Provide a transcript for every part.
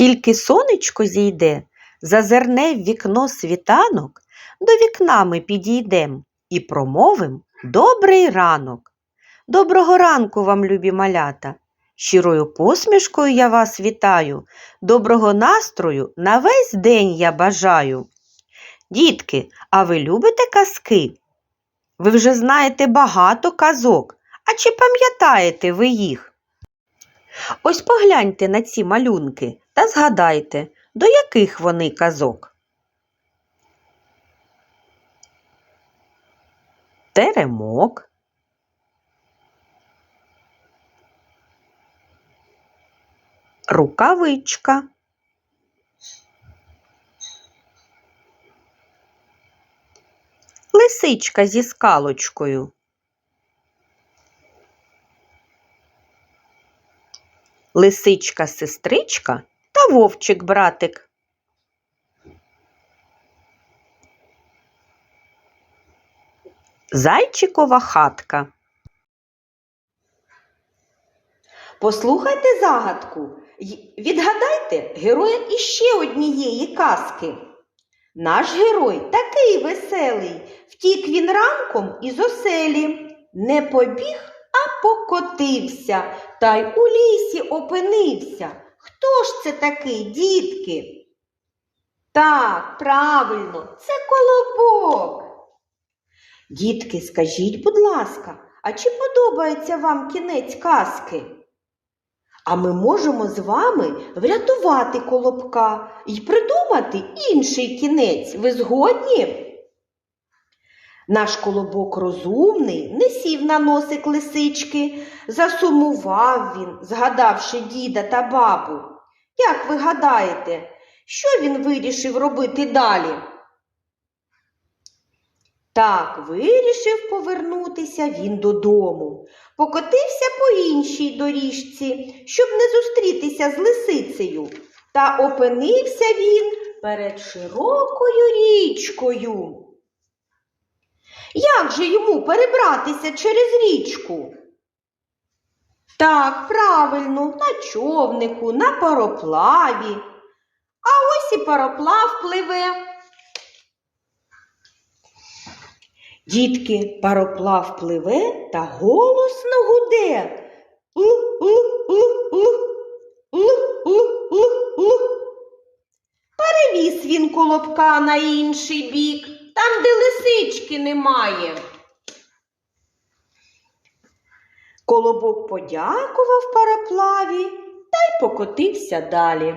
Тільки сонечко зійде, зазирне в вікно світанок, до вікна ми підійдем і промовим добрий ранок. Доброго ранку вам, любі малята! Щирою посмішкою я вас вітаю, доброго настрою на весь день я бажаю. Дітки, а ви любите казки? Ви вже знаєте багато казок, а чи пам'ятаєте ви їх? Ось погляньте на ці малюнки та згадайте, до яких вони казок. Теремок. Рукавичка. Лисичка зі скалочкою. Лисичка сестричка та вовчик братик. Зайчикова хатка. Послухайте загадку відгадайте героя іще однієї казки. Наш герой такий веселий, втік він ранком із оселі, не побіг, а покотився, та й у лісі опинився. Хто ж це такий, дітки? Так, правильно, це колобок. Дітки, скажіть, будь ласка, а чи подобається вам кінець казки? А ми можемо з вами врятувати колобка і придумати інший кінець. Ви згодні? Наш колобок розумний, не сів на носик лисички, засумував він, згадавши діда та бабу. Як ви гадаєте, що він вирішив робити далі? Так, вирішив повернутися він додому. Покотився по іншій доріжці, щоб не зустрітися з лисицею. Та опинився він перед широкою річкою. Як же йому перебратися через річку? Так, правильно, на човнику, на пароплаві. А ось і пароплав пливе. Дітки, пароплав пливе та голосно гуде. Перевіз він колобка на інший бік, там, де лисички немає. Колобок подякував пароплаві та й покотився далі.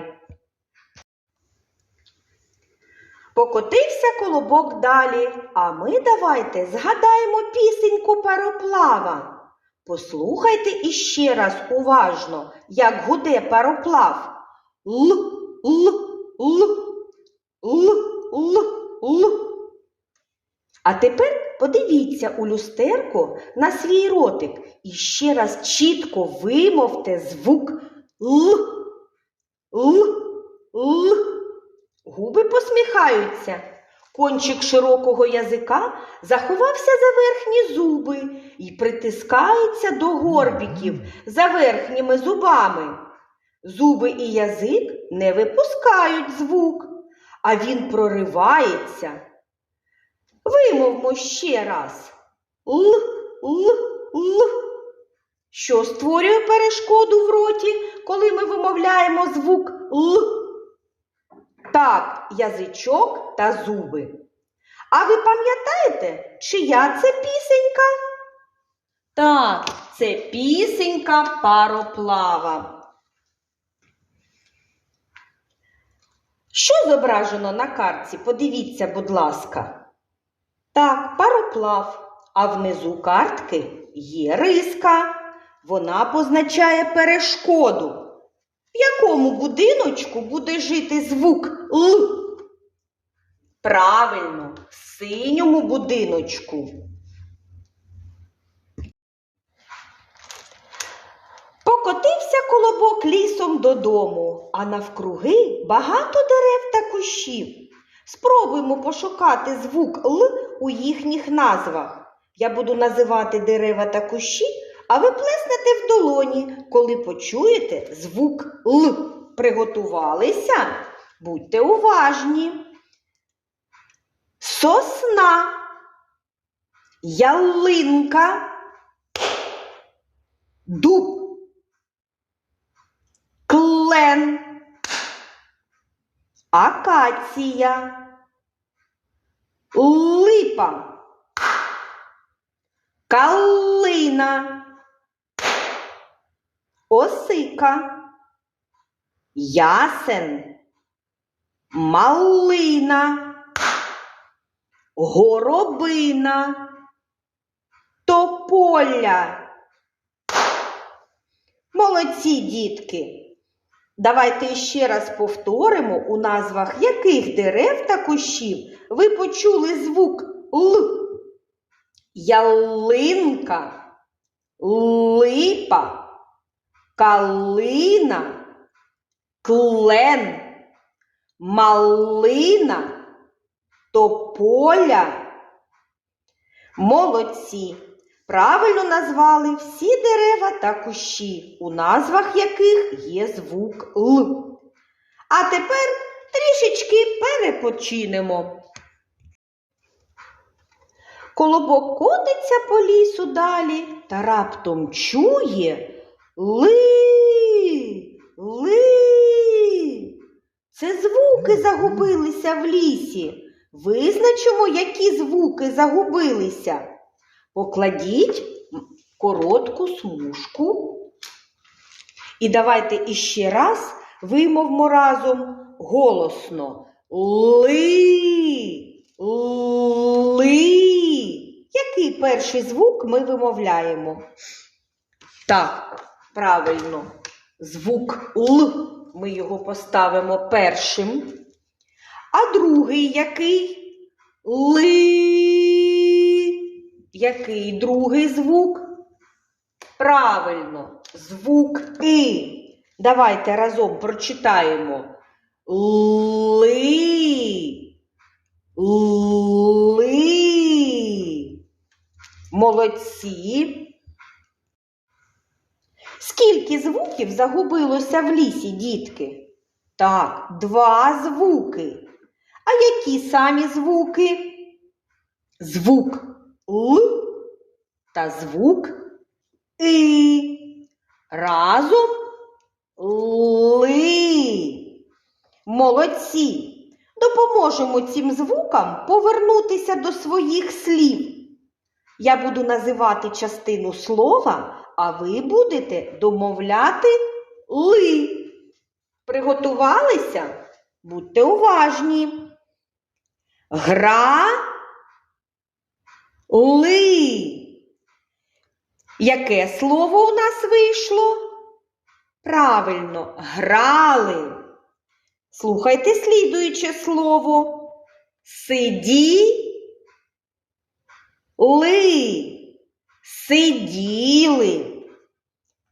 Покотився колобок далі, а ми давайте згадаємо пісеньку пароплава. Послухайте іще раз уважно, як гуде пароплав. Л, л, л, л, л, л. А тепер подивіться у люстерко на свій ротик і ще раз чітко вимовте звук Л, Л, Л. Губи посміхаються. Кончик широкого язика заховався за верхні зуби і притискається до горбіків за верхніми зубами. Зуби і язик не випускають звук, а він проривається. Вимовмо ще раз. Л, л, л. Що створює перешкоду в роті, коли ми вимовляємо звук Л? Так, язичок та зуби. А ви пам'ятаєте, чия це пісенька? Так, це пісенька пароплава. Що зображено на картці? Подивіться, будь ласка. Так, пароплав, а внизу картки є риска. Вона позначає перешкоду. В якому будиночку буде жити звук Л? Правильно, в синьому будиночку. Покотився колобок лісом додому, а навкруги багато дерев та кущів. Спробуймо пошукати звук Л у їхніх назвах. Я буду називати дерева та кущі, а ви плеснете в долоні, коли почуєте звук Л. Приготувалися? Будьте уважні. Сосна, ялинка, дуб, клен, акація, липа, калина, осика, ясен, малина, горобина, тополя. Молодці, дітки! Давайте ще раз повторимо, у назвах яких дерев та кущів ви почули звук Л. Ялинка, липа, калина, клен, малина, тополя. Молодці! Правильно назвали всі дерева та кущі, у назвах яких є звук Л. А тепер трішечки перепочинемо. Колобок котиться по лісу далі та раптом чує ли, ли. Це звуки загубилися в лісі. Визначимо, які звуки загубилися. Покладіть коротку смужку. І давайте іще раз вимовмо разом голосно. Ли, ли. Який перший звук ми вимовляємо? Так, правильно, звук Л. Ми його поставимо першим. А другий який? Ли. Який другий звук? Правильно, звук И. Давайте разом прочитаємо. Ли. Ли. Молодці. Скільки звуків загубилося в лісі, дітки? Так, два звуки. А які самі звуки? Звук Л та звук И. Разом ли. Молодці. Допоможемо цим звукам повернутися до своїх слів. Я буду називати частину слова, а ви будете домовляти ли. Приготувалися? Будьте уважні. Гра ли. Яке слово у нас вийшло? Правильно, грали. Слухайте слідуюче слово. Сиді. Ли. Сиділи.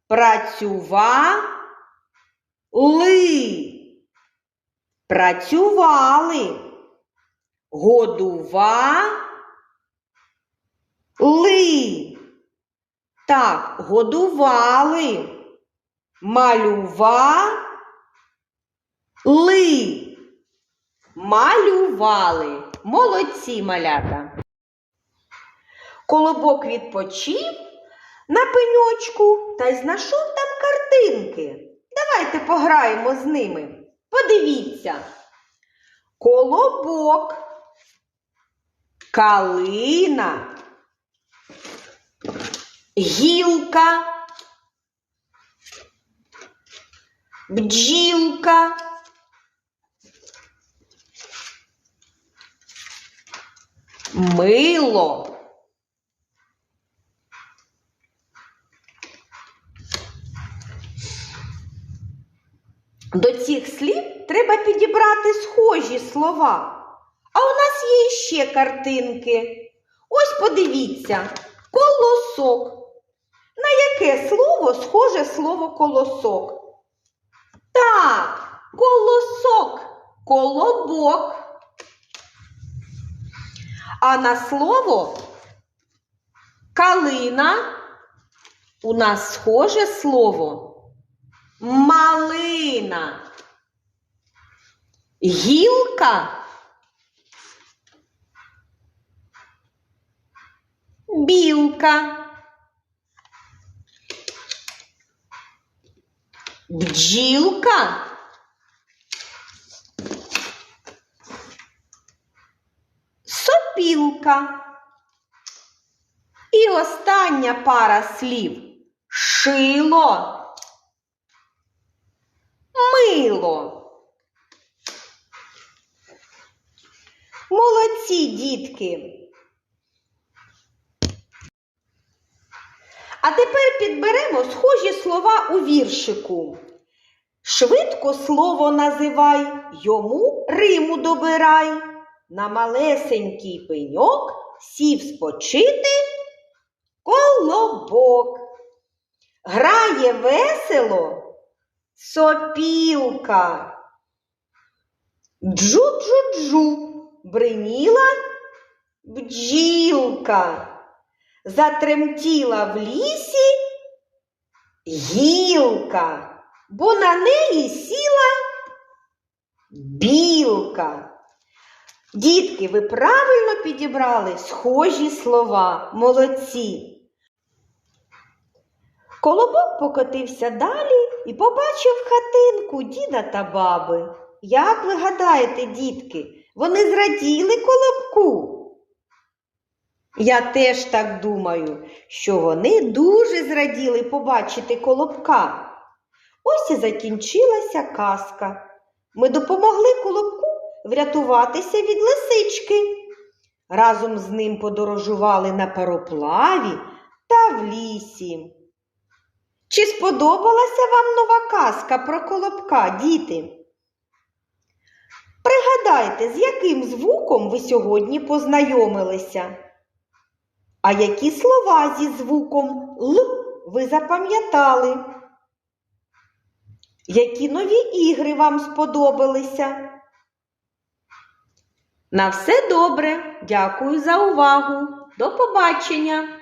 Працювали. Працювали. Годували. Так, годували. Малювали. Малювали. Молодці малята. Колобок відпочив на пеньочку та й знайшов там картинки. Давайте пограємо з ними. Подивіться. Колобок, калина, гілка, бджілка. Мило. До цих слів треба підібрати схожі слова. А у нас є ще картинки. Ось подивіться, колосок. Яке слово схоже слово колосок? Так, колосок, колобок. А на слово калина у нас схоже слово малина. Гілка. Білка. Бджілка. Сопілка. І остання пара слів. Шило. Мило. Молодці, дітки. А тепер підберемо схожі слова у віршику. Швидко слово називай, йому риму добирай. На малесенький пеньок сів спочити колобок. Грає весело сопілка. Джу-джу-джу бриніла бджілка. Затремтіла в лісі гілка, бо на неї сіла білка. Дітки, ви правильно підібрали схожі слова, молодці. Колобок покотився далі і побачив хатинку діда та баби. Як ви гадаєте, дітки, вони зраділи колобку? Я теж так думаю, що вони дуже зраділи побачити колобка. Ось і закінчилася казка. Ми допомогли колобку врятуватися від лисички. Разом з ним подорожували на пароплаві та в лісі. Чи сподобалася вам нова казка про колобка, діти? Пригадайте, з яким звуком ви сьогодні познайомилися? А які слова зі звуком Л ви запам'ятали? Які нові ігри вам сподобалися? На все добре. Дякую за увагу. До побачення!